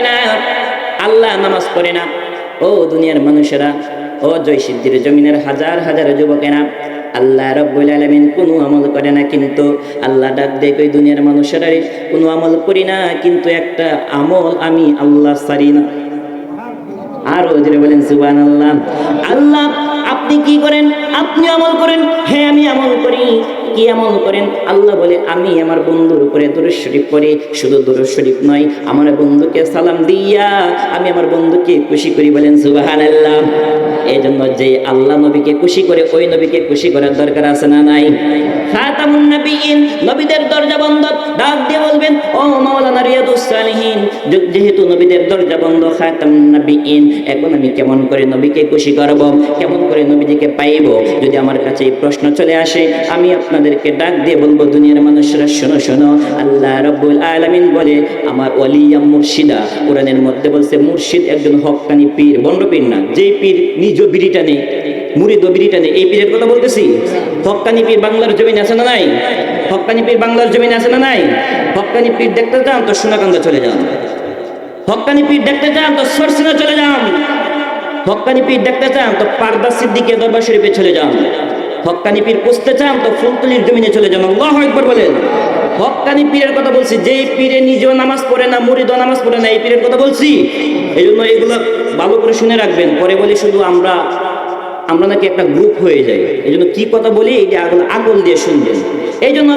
কিনা আল্লাহ নামাজ পড়ে না। ও দুনিয়ার মানুষেরা, ও জয় সিদ্ধির জমিনের হাজার হাজার যুবকেরা, আল্লাহ রব্বুল আলমিন কোনো আমল করে না, কিন্তু আল্লাহ ডাক দেখ ওই দুনিয়ার মানুষেরা কোনো আমল করি না, কিন্তু একটা আমল আমি আল্লাহ সারি না। আরও ওদের বলেন সুবান আল্লাহ আল্লাহ আপনি কি করেন? আপনি আমল করেন? হ্যাঁ আমি আমল করি। কি আমল করেন? আল্লাহ বলে, আমি আমার বন্ধুর উপরে দরুদ শরীফ করি শুধু দরুদ শরীফ নয়, আমার বন্ধুকে সালাম দিয়া আমি আমার বন্ধুকে খুশি করি বলেন সুবাহ আল্লাহ জন্য যে আল্লাহ নবীকে খুশি করে, ওই নবীকে খুশি করার দরকার আছে না নাই? খাতামুন নবীন নবীদের দরজা বন্ধ। ডাক দিয়ে বলবেন, ও মাওলানা রিয়াদুস সালিহিন যেহেতু নবীদের দরজা বন্ধ, খাতামুন নবীন এখন আমি কেমন করে নবীকে খুশি করব? কেমন করে নবীজিকে পাইব? যদি আমার কাছে এই প্রশ্ন চলে আসে, আমি আপনাদেরকে ডাক দিয়ে বলব, দুনিয়ার মানুষরা শোনো শোনো, আল্লাহ রব্বুল আলামিন বলে, আমার ওয়ালিয়া মুর্শিদা। কোরআনের মধ্যে বলছে, মুর্শিদ একজন হক্কানি পীর বন্ড পীর না, যেই পীর নিজ বিড়িটা নেই মুরিদ বিড়িটা নেই। এই পীরের কথা বলতেছি? হক্কানি পীর বাংলার জমিন আছে না নাই? হক্কানি পীর বাংলার জমিন আছে না নাই? হক্কানি পীর দেখতে যান তো সোনাকান্দা চলে যান। হক্কানি পীর দেখতে চান তো সরসিনা চলে যান। হক্কানি পীর দেখতে চান তো পারদা সিদ্দিকের দরবার শরীফে চলে যান। হক্কানি পীর পুষতে চান তো ফুলতলির জমিনে চলে যান। আল্লাহ একবার বলেন। হক্কানি পীরের কথা বলছি। যেই পীরে নিজেও নামাজ পড়ে না, মুরিদও নামাজ পড়ে না, এই পীরের কথা বলছি। এই জন্য এগুলো ভালো করে শুনে রাখবেন। পরে বলি শুধু আমরা আমরা নাকি একটা গ্রুপ হয়ে যাই। এই জন্য কি কথা বলি? যে আগুন আগুন দিয়ে শুনবেন। এই জন্য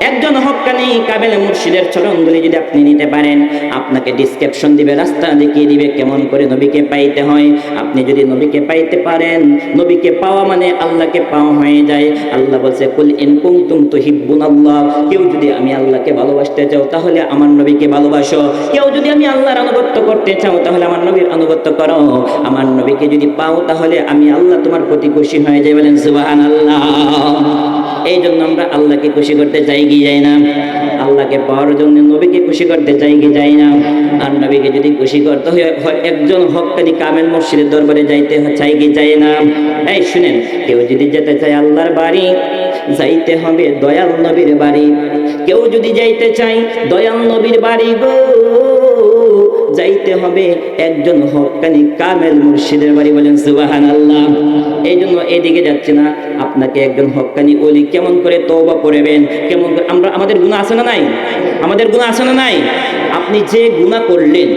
একজন হক্কানি কাবেল মুর্শিদের চরণগুলি যদি আপনি নিতে পারেন, আপনাকে ডিসক্রিপশন দিবে, রাস্তা দেখিয়ে দিবে কেমন করে নবীকে পাইতে হয়। আপনি যদি নবীকে পাইতে পারেন, নবীকে পাওয়া মানে আল্লাহকে পাওয়া হয়ে যায়। আল্লাহ বলছে, কুল ইন কুনতুম তুহিব্বুন আল্লাহ কেউ যদি আমি আল্লাহকে ভালোবাসতে চাও, তাহলে আমার নবীকে ভালোবাসো। কেউ যদি আমি আল্লাহর আনুগত্য করতে চাও, তাহলে আমার নবীর আনুগত্য করো। আমার নবীকে যদি পাও, তাহলে আমি আল্লাহ তোমার প্রতি খুশি হয়ে যাই বলেন সুবহানাল্লাহ। এই জন্য আমরা আল্লাহকে খুশি করতে চাই কি যাই না। আল্লাহকে পাওয়ার জন্য নবীকে খুশি করতে চাই কি যাই না। আর নবীকে যদি খুশি করতে হয় একজন হকানি কামেল মসজিদের দরবারে যাইতে চাই কি যাই না? এই শুনেন, কেউ যদি যেতে চায় আল্লাহর বাড়ি, যাইতে হবে দয়াল নবীর বাড়ি। কেউ যদি যাইতে চাই দয়াল নবীর বাড়ি গো যাইতে হবে। একজন হকানি কামেল মুর্শিদের বাড়ি বলেন সুবাহান আল্লাহ এই জন্য এদিকে যাচ্ছে না। আপনাকে একজন হকানি ওলি কেমন করে তৌবা করবেন? কেমন আমরা আমাদের গুণা আছে না নাই? আমাদের গুণা আছে না নাই? আপনি যে গুণা করলেন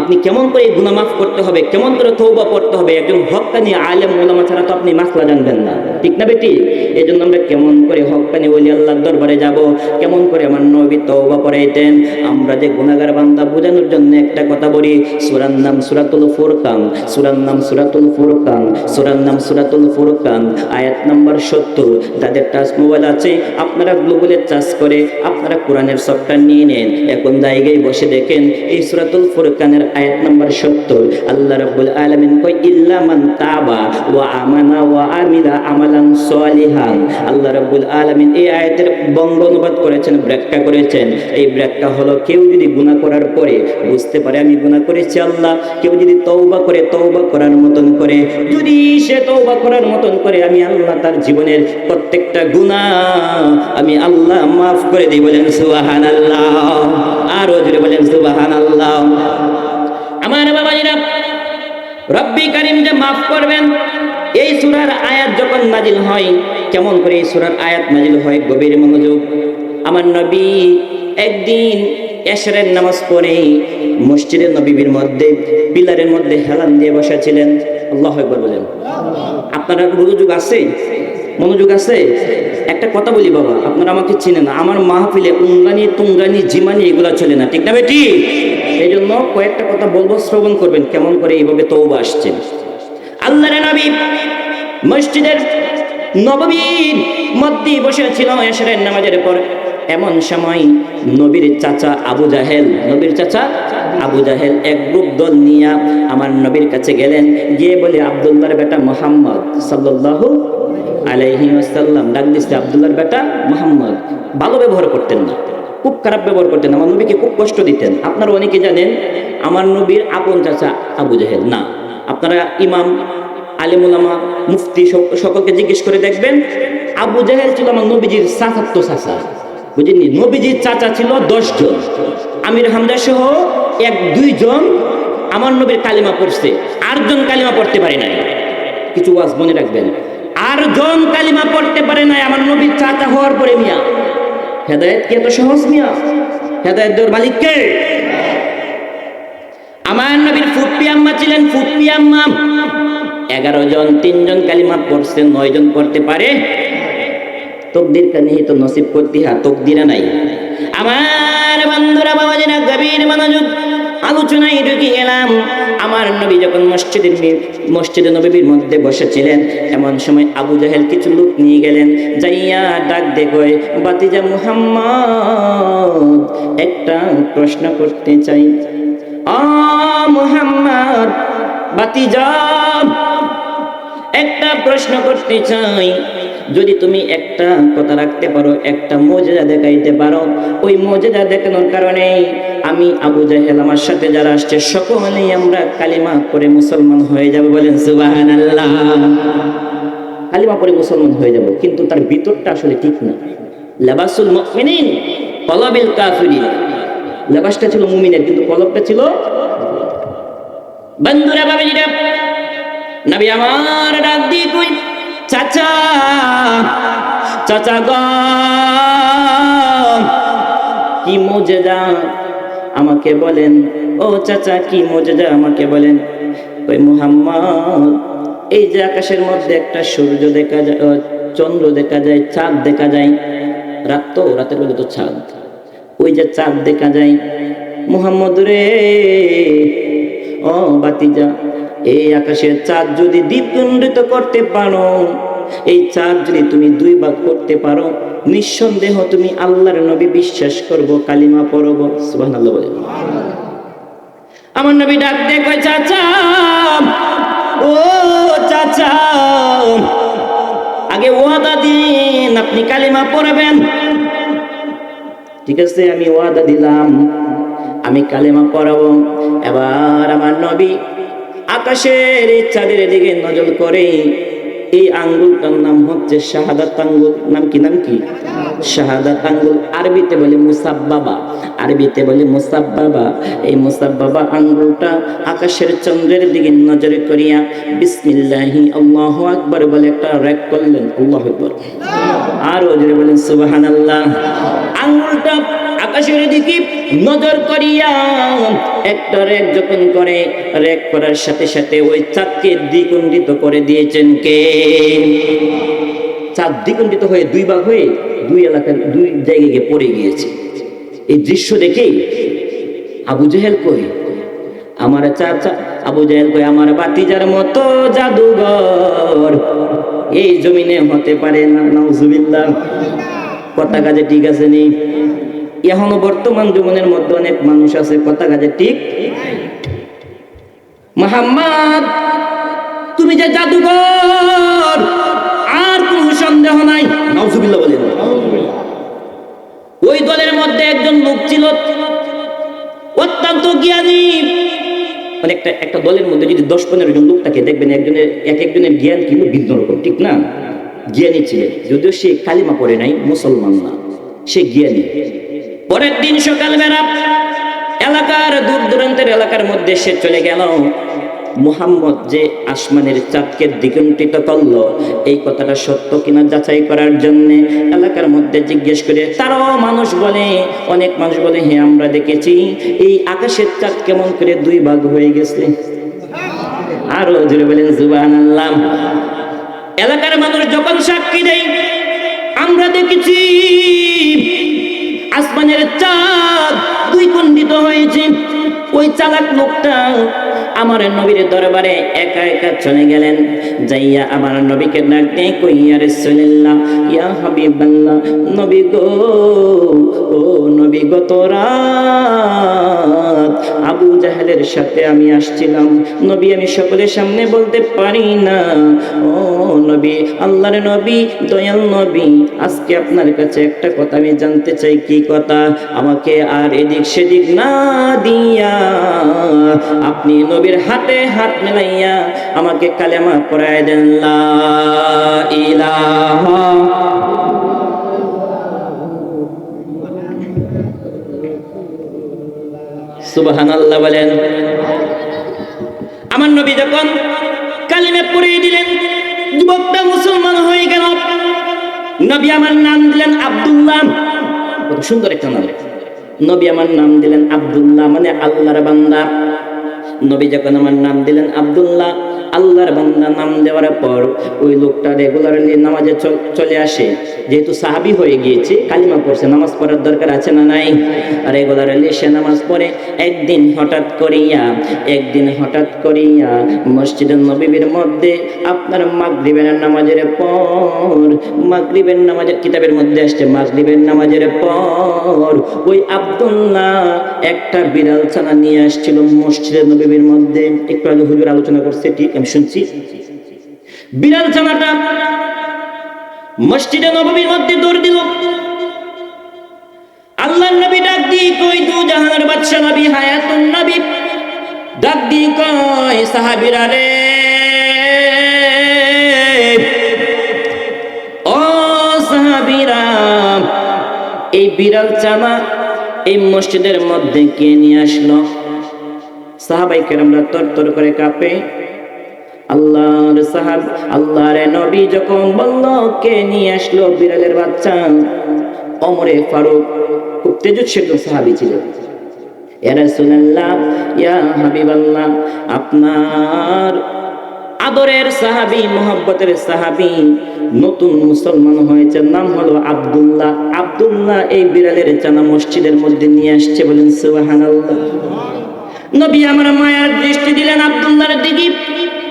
আপনি কেমন করে গুণা মাফ করতে হবে, কেমন করে তৌবা পড়তে হবে, একজন হকানি আলেম ওলামা ছাড়া তো আপনি মাসলা জানবেন না। ঠিক না বেটি? এই জন্য আমরা কেমন করে হকানি ওলি আল্লাহর দরবারে যাব, কেমন করে আমার নবী তৌবা পড়াইতেন আমরা যে গুণাগার বান্দা, বোঝানোর জন্য একটা কথা বলি, সুরার নাম সুরাতুল ফুরকান, সুরার নাম সুরাতুল ফুরকান, সুরার নাম সুরাতুল ফুরকান, আয়াত নাম্বার সত্তর। যাদের টাচ মোবাইল আছে, আপনারা গ্লোবালে চার্জ করে, আপনারা কোরআনের সফটওয়্যার নিয়ে নেন। এখন জায়গায় বসে দেখেন, এই সুরাতুল ফুরকানের আয়াত নাম্বার সত্তর। আল্লাহ রাব্বুল আলামিন মান তাবা আমানা আমিলা আমালান আল্লাহ রাব্বুল আলামিন এই আয়াতের বঙ্গ অনুবাদ করেছেন, ব্যাখ্যা করেছেন। এই ব্যাখ্যা হলো, কেউ যদি গুনাহ করার পরে বুঝতে পারে, আমি গুনাহ করেছি আল্লাহ। কেউ যদি তওবা করে, তওবা করার মতন করে, যদি সে তওবা করার মতন করে, আমি আল্লাহ তার জীবনের প্রত্যেকটা গুনাহ আমি আল্লাহ মাফ করে দিই। বলেন, সুবহানাল্লাহ। আরও জোরে বলেন, সুবহানাল্লাহ। আমার বাবাজিরা, রব্বি করিম যে মাফ করবেন, এই সুরার আয়াত যখন নাজিল হয়, কেমন করে এই সুরার আয়াত নাজিল হয়, গভীর মনোযোগ। আমার নবী একদিন এশরের নামাজ পড়ে মসজিদের নবীর মধ্যে, পিলারের মধ্যে হেলান দিয়ে বসা ছিলেন আল্লাহ বলেন। আপনারা মনোযোগ আছে? মনোযোগ আছে? একটা কথা বলি বাবা, আপনারা আমাকে চিনেন আমার মাহফিলে উঙ্গানি, তুঙ্গানি, জিমানি এগুলা চলে না, ঠিক না বেটি? এই জন্য কয়েকটা কথা বলব, শ্রবণ করবেন, কেমন করে এইভাবে তৌবা আসছে। আল্লাহ নবী মসজিদের নববীর মধ্যে বসে ছিল এশরের নামাজের পর। এমন সময় নবীর চাচা আবু জাহেল, নবীর চাচা আবু জাহেল এক গ্রুপ দল নিয়ে আমার নবীর কাছে গেলেন, গিয়ে বলে আবদুল্লাহর বেটা মোহাম্মদ সাল্লাল্লাহু আলাইহি ওয়াসাল্লাম ডাক দিচ্ছে আবদুল্লাহর বেটা মোহাম্মদ, ভালো ব্যবহার করতেন না, খুব খারাপ ব্যবহার করতেন আমার নবীকে খুব কষ্ট দিতেন। আপনারা অনেকে জানেন, আমার নবীর আপন চাচা আবু জাহেল, না। আপনারা ইমাম, আলিমুলামা, মুফতি সকলকে জিজ্ঞেস করে দেখবেন, আবু জাহেল ছিল আমার নবীজির সাতাত্ত চাচা। বুঝিনি নবীজির চাচা ছিল দশ জন। আমির হামদা সহ এক দুইজন আমার নবীর কালিমা পড়ছে। আটজন কালিমা পড়তে পারে নাই। কিছু ওয়াজ মনে রাখবেন। আটজন কালিমা পড়তে পারে নাই, আমার নবীর চাচা হওয়ার পরে মিয়া। হেদায়ত কি এত সহজ মিয়া? হেদায়ত দেওয়ার মালিক কে? আমার নবীর ফুপ্পি আম্মা ছিলেন ফুপ্পি আম্মা। এগারো জন তিনজন কালিমা পড়ছে, নয় জন পড়তে পারে। তকদির কা তো নসিব করতে হা তকদিরা নাই। আমার বন্ধুরা বাবাজিরা গভীর মনোযোগ আলোচনায় ঢুকে এলাম আমার নবী যখন মসজিদের মসজিদে নবীর মধ্যে বসেছিলেন, এমন সময় আবু জাহেল কিছু লোক নিয়ে গেলেন। যাইয়া ডাক দেখোয় বাতিজা মুহাম্মদ, একটা প্রশ্ন করতে চাই। আ মুহাম্মদ, বাতিজা, একটা প্রশ্ন করতে চাই। যদি তুমি একটা কথা রাখতে পারো, একটা মজেদা দেখাইতে পারো, ওই মজেদা দেখানোর কারণে আমি আবু জাহেল আমার সাথে যারা আসছে, সকলেই আমরা কালিমা করে মুসলমান হয়ে যাব বলেন সুবাহান আল্লাহ কালিমা করে মুসলমান হয়ে যাব, কিন্তু তার ভিতরটা আসলে ঠিক না। লেবাসুল মুমিনিন, কলবিল কাফিরিন। লেবাসটা ছিল মুমিনের, কিন্তু কলবটা ছিল বন্ধুরা বাবাজিরা নবী আমার ডাক দিয়ে চাচা চাচা গ, কি মজেদা আমাকে বলেন? ও চাচা, কি মজেদা আমাকে বলেন? ওই মুহাম্মদ, এই যে আকাশের মধ্যে একটা সূর্য দেখা যায় চন্দ্র দেখা যায়, চাঁদ দেখা যায়, রাত তো, রাতের বেলা তো চাঁদ। ওই যে চাঁদ দেখা যায়, মুহাম্মদ রে, ও বাতিজা এই আকাশের চাঁদ যদি দ্বীপখণ্ডিত করতে পারো, এই চাঁদ যদি তুমি দুই ভাগ করতে পারো, নিঃসন্দেহ তুমি আল্লাহর নবী বিশ্বাস করব, কালিমা পড়ব, সুবহানাল্লাহ বলে। আমার নবী ডাক কয়, চাচা, ও চাচা, আগে ওয়াদা দিন, আপনি কালিমা পড়বেন। ঠিক আছে, আমি ওয়াদা দিলাম, আমি কালেমা পড়াবো। এবার আমার নবী আকাশের এই চাঁদের দিকে নজর করে এই আঙ্গুলটার নাম হচ্ছে শাহাদাত আঙ্গুল। নাম কি নাম কি? শাহাদাত আঙ্গুল। আরবিতে বলে মুসাব্বাবা। আরবিতে বলে মুসাব্বাবা। এই মুসাব্বাবা আঙ্গুলটা আকাশের চন্দ্রের দিকে নজরে করিয়া বিসমিল্লাহি আল্লাহু আকবার বলে একটা র্যাক করলেন। আল্লাহু আকবার। আরও জোরে বলেন, সুবহানাল্লাহ। আঙ্গুলটা আকাশের দিকে নজর করিয়া একটা রেক যখন করে, রেক করার সাথে সাথে ওই চাঁদকে দ্বিখণ্ডিত করে দিয়েছেন কে? চাঁদ দ্বিখণ্ডিত হয়ে দুই ভাগ হয়ে দুই এলাকার দুই জায়গায় গিয়ে পড়ে গিয়েছে। এই দৃশ্য দেখে আবু জেহেল কই? আমার চাচা আবু জাহেল কই, আমার বাতিজার মতো জাদুঘর। এই জমিনে হতে পারে না কথা কাজে ঠিক আছে নি? এখনও বর্তমান জীবনের মধ্যে অনেক মানুষ আছে, কথা কাজে ঠিক? মোহাম্মদ, তুমি যে জাদুঘর, আর কোনো সন্দেহ নাই, নাউজুবিল্লাহ বলেন। ওই দলের মধ্যে একজন লোক ছিল, অত্যন্ত জ্ঞানী মানে একটা একটা দলের মধ্যে যদি দশ পনেরো জন লোক থাকে, দেখবেন একজনের এক একজনের জ্ঞান কিন্তু ভিন্ন রকম ঠিক না? জ্ঞানী ছিলেন যদিও সে কালিমা পড়ে নাই, মুসলমান না, সে জ্ঞানী। পরের দিন সকালবেলা এলাকার দূর দূরান্তের এলাকার মধ্যে সে চলে গেল। মুহাম্মদ যে আসমানের চাঁদকে দ্বিগুণ্ঠিত করল, এই কথাটা সত্য কিনা যাচাই করার জন্য এলাকার মধ্যে জিজ্ঞেস করে, তারাও মানুষ বলে, অনেক মানুষ বলে হ্যাঁ আমরা দেখেছি, এই আকাশের চাঁদ কেমন করে দুই ভাগ হয়ে গেছে। আরও জুড়ে বলেন জুবান আল্লাহ এলাকার মানুষ যখন সাক্ষী দেয়, আমরা দেখেছি, আসমানের চাঁদ দুই খণ্ডিত হয়েছে। ওই চালাক লোকটা আমার নবীর দরবারে একা একা চলে গেলেন। যাইয়া আমার নবীকে ডাক দিয়ে কইয়া রাসূলুল্লাহ, ইয়া হাবিবাল্লাহ, নবী গো, ও নবী গত রাত আবু জাহেলের সাথে আমি আসছিলাম। নবী আমি সকলের সামনে বলতে পারি না। ও নবী, আল্লাহর নবী, দয়াল নবী, আজকে আপনার কাছে একটা কথা আমি জানতে চাই, কি কথা? আমাকে আর এদিক সেদিক না দিয়া আপনি নবীর হাতে হাত মেলাইয়া আমাকে কালেমা পড়ায় দেন বলেন। আমার নবী যখন কালিমে পড়িয়ে দিলেন, যুবকটা মুসলমান হয়ে গেল। নবী আমার নাম দিলেন আব্দুল্লাহ। সুন্দর একটা নাম। নবী আমার নাম দিলেন আব্দুল্লাহ মানে আল্লাহর বান্দা। নবী যখন আমার নাম দিলেন আব্দুল্লাহ আল্লাহর বান্দা নাম দেওয়ার পর ওই লোকটা রেগুলারলি নামাজে চল- আসে। যেহেতু সাহাবি হয়ে গিয়েছে, কালিমা পড়ছে, নামাজ পড়ার দরকার আছে না নাই? রেগুলারলি সে নামাজ পড়ে। একদিন হঠাৎ করিয়া, একদিন হঠাৎ করিয়া মসজিদের নবীর মধ্যে, আপনার মাগরিবের নামাজের পর, মাগরিবের নামাজের কিতাবের মধ্যে আসছে, মাগরিবের নামাজের পর ওই আব্দুল্লাহ একটা বিড়াল ছানা নিয়ে আসছিল মসজিদের নবীর মধ্যে। একটু আগে হুজুর আলোচনা করছে, ঠিক আমি শুনছি। বিড়াল ছানাটা মসজিদে নবীর মধ্যে দৌড় দিল। আল্লাহ নবী ডাক দিয়ে কই, দু জাহানের বাদশা নবী, হায়াতুন নবী। ডাক দিয়ে কয়, সাহাবীরা রে, ও সাহাবীরা, এই বিড়াল চানা এই মসজিদের মধ্যে কে নিয়ে আসলো? সাহাবাই কেরামরা তর তর করে কাঁপে। আল্লাহর সাহাব, আল্লাহর নবী যখন নিয়ে আসলো বিড়ালের বাচ্চা, অমরে ফারুক খুব তেজস্বী সাহাবি আপনার আদরের সাহাবি, মোহাব্বতের সাহাবি নতুন মুসলমান হয়েছে নাম হলো আব্দুল্লাহ। আব্দুল্লাহ এই বিড়ালের চানা মসজিদের মধ্যে নিয়ে আসছে বলেন, সুবহানাল্লাহ। নবী আমার মায়ার দৃষ্টি দিলেন আব্দুল্লাহর দিকে।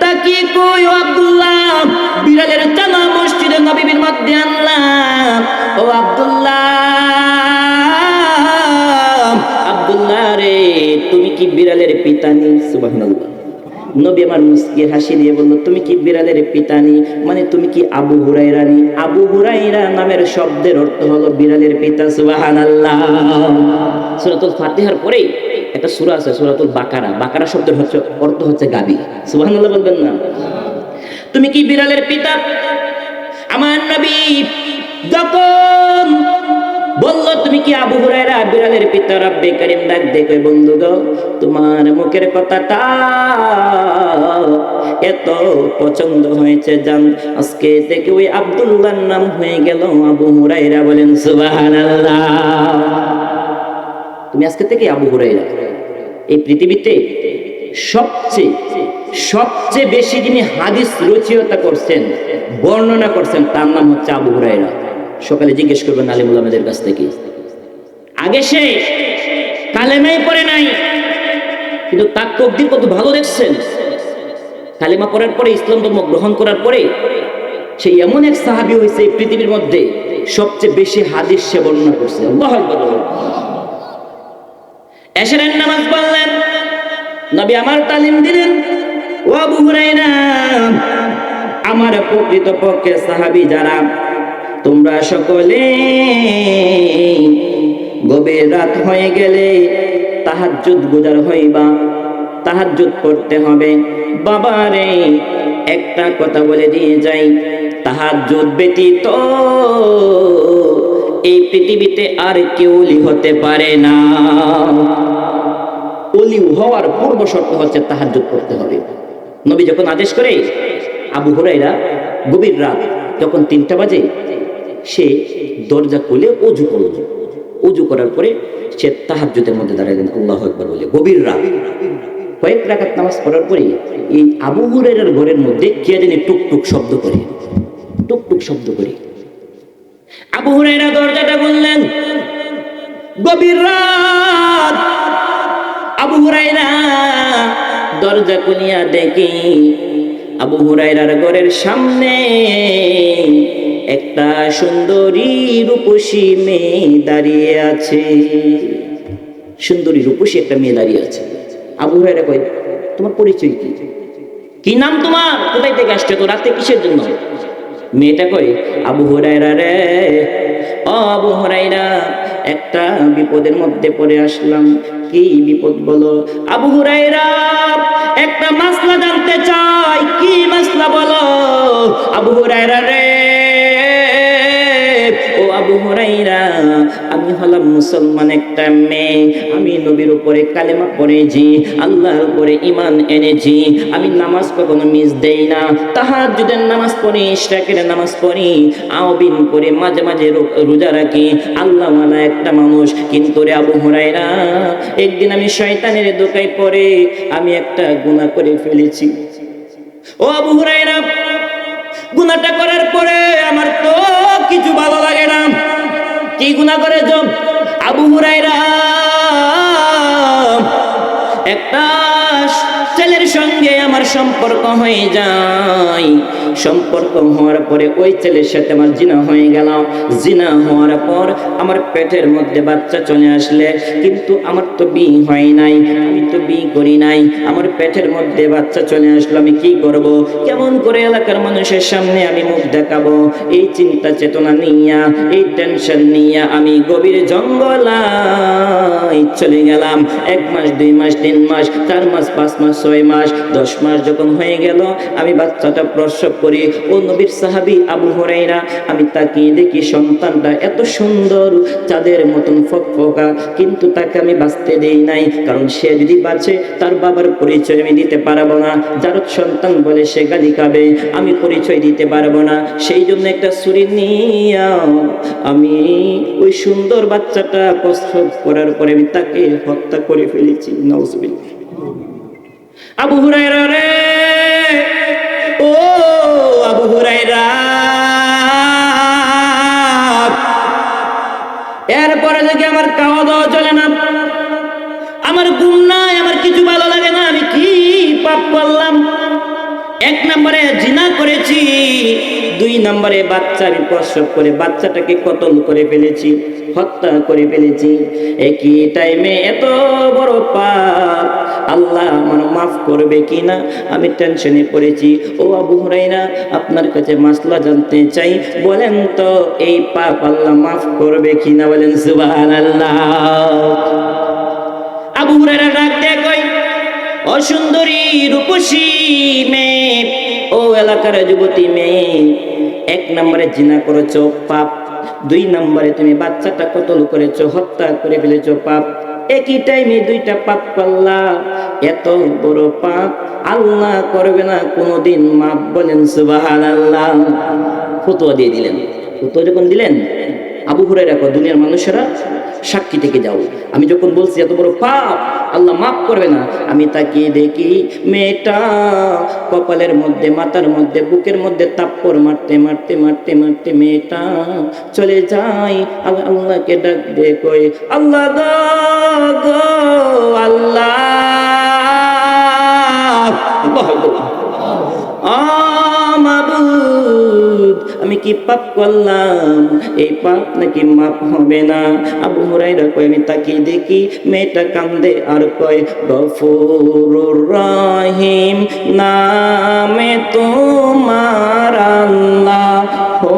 তাকিয়ে কই আব্দুল্লাহ? বিড়ালের চানা মসজিদের নবীর মধ্যে আনলাম। ও আব্দুল্লাহ আব্দুল্লাহ রে, তুমি কি বিড়ালের পিতানি সুবহানাল্লাহ। নবী আমার মুসকে হাসি দিয়ে বলল, তুমি কি বিড়ালের পিতানি মানে তুমি কি আবু হুরাইরানি আবু হুরাইরা নামের শব্দের অর্থ হলো বিড়ালের পিতা, সুবহানাল্লাহ। সূরাতুল ফাতিহার পরেই একটা সূরা আছে, সূরাতুল বাকারা। বাকারা শব্দের হচ্ছে, অর্থ হচ্ছে গাবি। সুবহানাল্লাহ বলবেন না? তুমি কি বিড়ালের পিতা? আমার নবী যখন বলল, তুমি কি আবু হুরায়রা? বিড়ালের পিতা রব্বে করিম ডাক দেখো বন্ধু গো, তোমার মুখের কথাটা এত পছন্দ হয়েছে, জান। আজকে থেকে ওই আব্দুল্লাহর নাম হয়ে গেল আবু হুরায়রা বলেন, সুবহানাল্লাহ। তুমি আজকে থেকে আবু হুরায়রা। এই পৃথিবীতে সবচেয়ে সবচেয়ে বেশি যিনি হাদিস রচিয়তা করছেন, বর্ণনা করছেন, তার নাম হচ্ছে আবু হুরায়রা। সকালে জিজ্ঞেস করবেন আলিমুল আমাদের কাছ থেকে। আগে সে কালেমাই পড়ে নাই, কিন্তু তার তকদির কত ভালো দেখছেন। কালেমা পড়ার পরে, ইসলাম ধর্ম গ্রহণ করার পরে, সে এমন এক সাহাবি হয়েছে পৃথিবীর মধ্যে সবচেয়ে বেশি হাদিস সে বর্ণনা করছে। এশারের নামাজ পড়লেন। নবী আমার তালিম দিলেন। ও আবু হুরায়রা, আমার প্রকৃত পক্ষে সাহাবী যারা, তোমরা সকলে গভীর রাত হয়ে গেলে তাহাজ্জুদ গুজার হইবা, তাহাজ্জুদ পড়তে হবে। বাবারে, একটা কথা বলে দিয়ে যাই। তাহাজ্জুদ ব্যতীত এই পৃথিবীতে আর কেউ হতে পারে না। অলি হওয়ার পূর্ব শর্ত হচ্ছে তাহাজ্জুদ পড়তে হবে। নবী যখন আদেশ করে আবু হুরাইরা গভীর রাত যখন তিনটা বাজে, সে দরজা খুলে অজু করল। অজু করার পরে সে তাহাজ্জুদের মধ্যে দাঁড়ালেন আল্লাহ একবার বলে, গভীর রাত। কয়েক রাকাত নামাজ পড়ার পরে এই আবু হুরাইরার ঘরের মধ্যে কে জানি টুকটুক শব্দ করে। টুকটুক শব্দ করে। আবু হুরাইরা দরজাটা বললেন, গভীর রাত। আবু হুরাইরা দরজা খুলিয়া দেখি আবু হুরাইরার ঘরের সামনে একটা সুন্দরী রূপসী মেয়ে দাঁড়িয়ে আছে। সুন্দরী রূপসী একটা মেয়ে দাঁড়িয়ে আছে। আবু হুরাইরা কয়, তোমার পরিচয় কি? কি নাম তোমার? কোথায় থেকে আসছে? তো রাতে কিসের জন্য? মেয়েটা কই? আবু হুরাইরা রে। ও আবু হুরাইরা একটা বিপদের মধ্যে পড়ে আসলাম। কি বিপদ বলো? আবু হুরাইরা একটা মাসলা জানতে চাই। কি মাসলা বলো? আবু হুরাইরা রে। আবু হুরাইরা, আমি হলাম মুসলমান একটা মেয়ে, আমি নবীর উপরে কালেমা পড়েছি, আল্লাহর উপরে ইমান এনেছি, আমি নামাজ কখনো মিস দেই না তাহার যদি নামাজ পড়ি, ইশরাকের নামাজ পড়ি, আওবিন করে মাঝে মাঝে রোজা রাখি আল্লাহওয়ালা একটা মানুষ, কিন্তু রে আবু হুরাইরা, একদিন আমি শয়তানের দোকায় পড়ে, আমি একটা গুনাহ করে ফেলেছি। ও আবু হুরাইরা, গুনাহটা করার পরে আমার তো কিছু ভালো লাগে না। কি গুণা করে জব আবু হুরাইরা একটা ছেলের সঙ্গে আমার সম্পর্ক হয়ে যায়। সম্পর্ক হওয়ার পরে ওই ছেলের সাথে আমার জিনা হয়ে গেল। জিনা হওয়ার পর আমার পেটের মধ্যে বাচ্চা চলে আসলে, কিন্তু আমার তো বি হয় নাই, আমি তো বি করি নাই। আমার পেটের মধ্যে বাচ্চা চলে আসলো, আমি কি করব? কেমন করে এলাকার মানুষের সামনে আমি মুখ দেখাবো? এই চিন্তা চেতনা নিয়া, এই টেনশন নিয়া আমি গভীর জঙ্গলায় চলে গেলাম। এক মাস, দুই মাস, তিন মাস, চার মাস, পাঁচ মাস ছয় মাস, দশ মাস যখন হয়ে গেল, আমি বাচ্চাটা প্রসব করি। ও নবীর সাহাবি আবু হরাইরা আমি তাকিয়ে দেখি সন্তানটা এত সুন্দর, চাঁদের মতন ফকফকা, কিন্তু তাকে আমি বাঁচতে দেই নাই, কারণ সে যদি বাঁচে, তার বাবার পরিচয় আমি দিতে পারব না। যার সন্তান বলে সে গালি খাবে, আমি পরিচয় দিতে পারব না। সেই জন্য একটা ছুরি নিয়া আমি ওই সুন্দর বাচ্চাটা প্রসব করার পরে আমি তাকে হত্যা করে ফেলেছি নজবিল্লা আবু হুরায়রা রে। ও আবু হুরায়রা। এরপরে দেখি আমার খাওয়া দাওয়া চলে না, আমার ঘুম নাই, আমার কিছু ভালো লাগে না, আমি কি পাপ করলাম? এক নম্বরে জিনা করেছি, দুই নম্বরে বাচ্চা, আমি প্রসব করে বাচ্চাটাকে কতল করে ফেলেছি, হত্যা করে ফেলেছি। একই টাইমে এত বড় পাপ আল্লাহ আমার মাফ করবে কি না আমি টেনশনে পড়েছি। ও আবু হুরাইরা আপনার কাছে মাসলা জানতে চাই। বলেন তো, এই পাপ আল্লাহ মাফ করবে কি না বলেন, সুবহানাল্লাহ। আবু হুরায়রা ডাক দিয়ে অসুন্দরী রূপসী মেয়ে, ও এলাকার যুবতী মেয়ে, এক নম্বরে জিনা করেছ পাপ, দুই নম্বরে তুমি বাচ্চাটা কতল করেছ, হত্যা করে ফেলেছো পাপ একই টাইমে দুইটা পাপ করলা এত বড় পাপ আল্লাহ করবে না, কোনোদিন মাপ বলেন, সুবহানাল্লাহ। ফতোয়া দিয়ে দিলেন। ফতোয়া যখন দিলেন, আবু হুরাই রাখো দুনিয়ার মানুষেরা সাক্ষী থেকে যাও। আমি যখন বলছি, এত বড় পাপ, আল্লাহ মাফ করবে না। আমি তাকিয়ে দেখি, মেয়েটা কপালের মধ্যে, মাথার মধ্যে, বুকের মধ্যে তাপ্পর মারতে মারতে মারতে মারতে মেয়েটা চলে যায়। আল্লাহকে ডাক দে কই আল্লাহ গো আল্লাহ। মাবুদ, আমি কি পাপ করলাম? এই পাপ নাকি মাপ হবে না? আবু হুরাইরা কয়, আমি তাকিয়ে দেখি মেয়েটা কান্দে আর কয়, গফুরুর রহিম, নামে তোমার আল্লাহ হো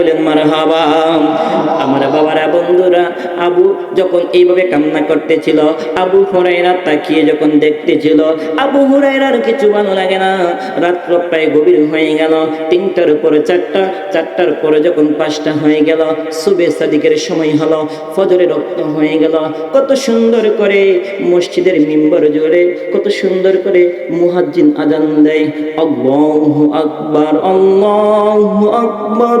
বলেন মার হাবা আমার বাবারা, বন্ধুরা, আবু যখন এইভাবে কান্না করতেছিল, আবু হুরাইরা তাকিয়ে যখন দেখতেছিল, আবু হুরাইরার কিছু ভালো লাগে না। রাত্র প্রায় গভীর হয়ে গেল। তিনটার উপরে চারটা, চারটার পরে যখন পাঁচটা হয়ে গেল, সুবে সাদিকের সময় হলো, ফজরে রক্ত হয়ে গেল। কত সুন্দর করে মসজিদের মিম্বর জোরে কত সুন্দর করে মুহাজ্জিন আজান দেয়। আল্লাহু আকবার আল্লাহু আকবার।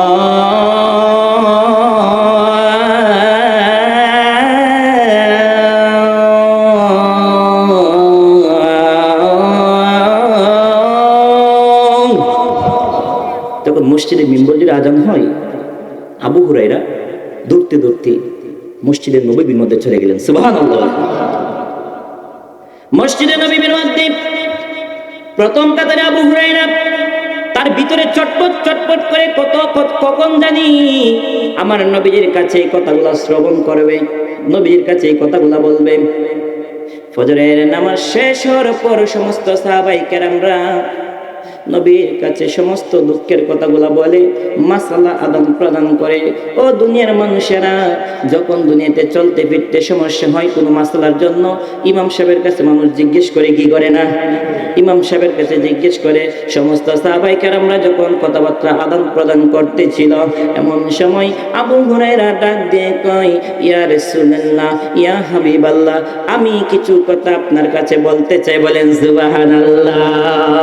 মধ্যে চলে গেলেন। সুবাহান মসজিদে নবীর মধ্যে প্রথম কাতারে আবু হুরাইরা তার ভিতরে চটপট চটপট করে কত, কখন জানি আমার নবীজির কাছে এই কথাগুলো শ্রবণ করবে, নবীজির কাছে এই কথাগুলো বলবে। ফজরের নামাজ শেষ হওয়ার পর সমস্ত সাহাবাই কেরামরা নবীর কাছে সমস্ত দুঃখের কথাগুলা বলে, মাসালা আদান প্রদান করে। ও দুনিয়ার মানুষেরা, যখন দুনিয়াতে চলতে ফিরতে সমস্যা হয় কোনো মাসালার জন্য, ইমাম সাহেবের কাছে মানুষ জিজ্ঞেস করে, কি করে না? ইমাম সাহেবের কাছে জিজ্ঞেস করে, সমস্ত সাহাবাই কেরামরা যখন কথাবার্তা আদান প্রদান করতেছিল, এমন সময় আবু হুরাইরা ডাক দিয়ে কয়, ইয়া রাসূলুল্লাহ, ইয়া হাবিবাল্লাহ, আমি কিছু কথা আপনার কাছে বলতে চাই বলেন, সুবহানাল্লাহ।